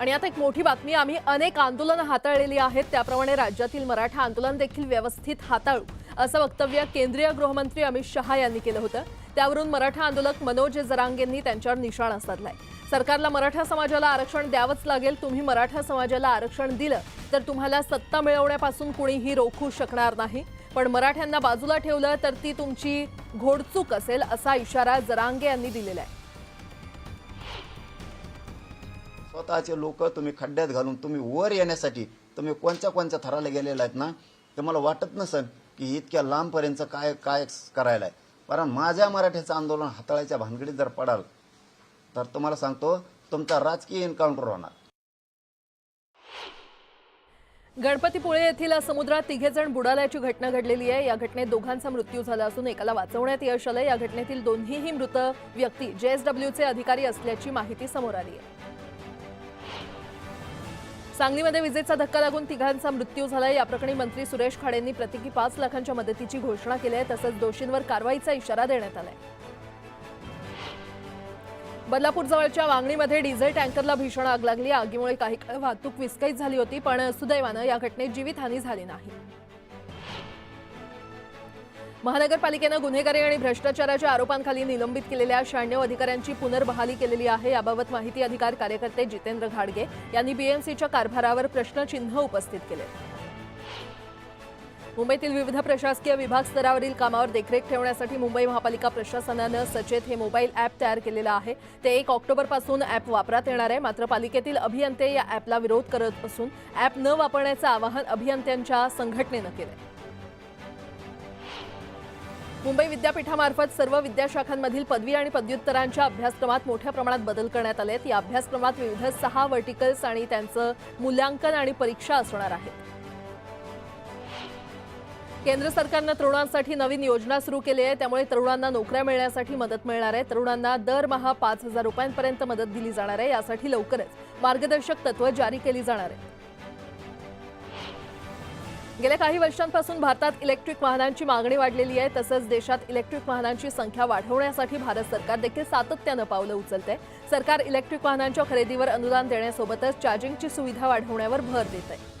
आणि आता एक मोठी बातमी आम्ही अनेक आंदोलनं हाताळलेली आहेत. त्याप्रमाणे राज्यातील मराठा आंदोलन देखील व्यवस्थित हाताळू असं वक्तव्य केंद्रीय गृहमंत्री अमित शहा यांनी केलं होतं. त्यावरून मराठा आंदोलक मनोज जरांगेंनी त्यांच्यावर निशाणा साधलाय. सरकारला मराठा समाजाला आरक्षण द्यावंच लागेल. तुम्ही मराठा समाजाला आरक्षण दिलं तर तुम्हाला सत्ता मिळवण्यापासून कुणीही रोखू शकणार नाही. पण मराठ्यांना बाजूला ठेवलं तर ती तुमची घोडचूक असेल असा इशारा जरांगे यांनी दिलेला आहे. स्वतःचे लोक तुम्ही खड्ड्यात घालून तुम्ही वर येण्यासाठी तुम्ही कोणत्या कोणत्या थराला गेलेला आहेत ना ते मला वाटत नसेल की इतक्या लांबपर्यंत काय काय करायला आहे कारण माझ्या मराठ्याचं आंदोलन हाताळायच्या भानगडीत जर पडाल तर तुम्हाला सांगतो तुमचा राजकीय एन्काउंटर होणार. गणपतीपुळे येथील समुद्रात तिघे जण बुडाल्याची घटना घडलेली आहे. या घटनेत दोघांचा मृत्यू झाला असून एकाला वाचवण्यात यश आलं या घटनेतील दोन्हीही मृत व्यक्ती जेएसडब्ल्यूचे अधिकारी असल्याची माहिती समोर आली आहे. सांगलीमध्ये विजेचा धक्का लागून तिघांचा मृत्यू झाला या प्रकरणी मंत्री सुरेश खाडेंनी प्रत्येकी पाच लाखांच्या मदतीची घोषणा केली आहे तसंच दोषींवर कारवाईचा इशारा देण्यात आलाय. बदलापूरजवळच्या वांगणीमध्ये डिझेल टँकरला भीषण आग लागली. आगीमुळे काही काळ वाहतूक विस्कळीत झाली होती पण सुदैवानं या घटनेत जीवितहानी झाली नाही. महानगरपालिकेनं गुन्हेगारी आणि भ्रष्टाचाराच्या आरोपांखाली निलंबित केलेल्या शहाण्णव अधिकाऱ्यांची पुनर्बहाली केलेली आहे याबाबत माहिती अधिकार कार्यकर्ते जितेंद्र घाडगे यांनी बीएमसीच्या कारभारावर प्रश्नचिन्ह उपस्थित केले. मुंबईतील विविध प्रशासकीय विभाग स्तरावरील कामावर देखरेख ठेवण्यासाठी मुंबई महापालिका प्रशासनानं सचेत हे मोबाईल ॲप तयार केलेलं आहे. ते एक ऑक्टोबरपासून ॲप वापरात येणार आहे. मात्र पालिकेतील अभियंते या ॲपला विरोध करत असून ॲप न वापरण्याचं आवाहन अभियंत्यांच्या संघटनेनं केलंय. मुंबई विद्यापीठामार्फत सर्व विद्याशाखांमधील पदवी आणि पदव्युत्तरांच्या अभ्यासक्रमात मोठ्या प्रमाणात बदल करण्यात आले आहेत या अभ्यासक्रमात विविध सहा वर्टिकल्स आणि त्यांचं मूल्यांकन आणि परीक्षा असणार आहेत. केंद्र सरकारनं तरुणांसाठी नवीन योजना सुरू केली आहे. त्यामुळे तरुणांना नोकऱ्या मिळण्यासाठी मदत मिळणार आहे. तरुणांना दरमहा पाच हजार रुपयांपर्यंत मदत दिली जाणार आहे. यासाठी लवकरच मार्गदर्शक तत्व जारी केली जाणार आहेत. गेल्या काही वर्षांपासून भारतात इलेक्ट्रिक वाहनांची मागणी वाढलेली आहे. तसंच देशात इलेक्ट्रिक वाहनांची संख्या वाढवण्यासाठी भारत सरकार देखील सातत्यानं पावलं उचलते. सरकार इलेक्ट्रिक वाहनांच्या खरेदीवर अनुदान देण्यासोबतच चार्जिंगची सुविधा वाढवण्यावर भर देत आहे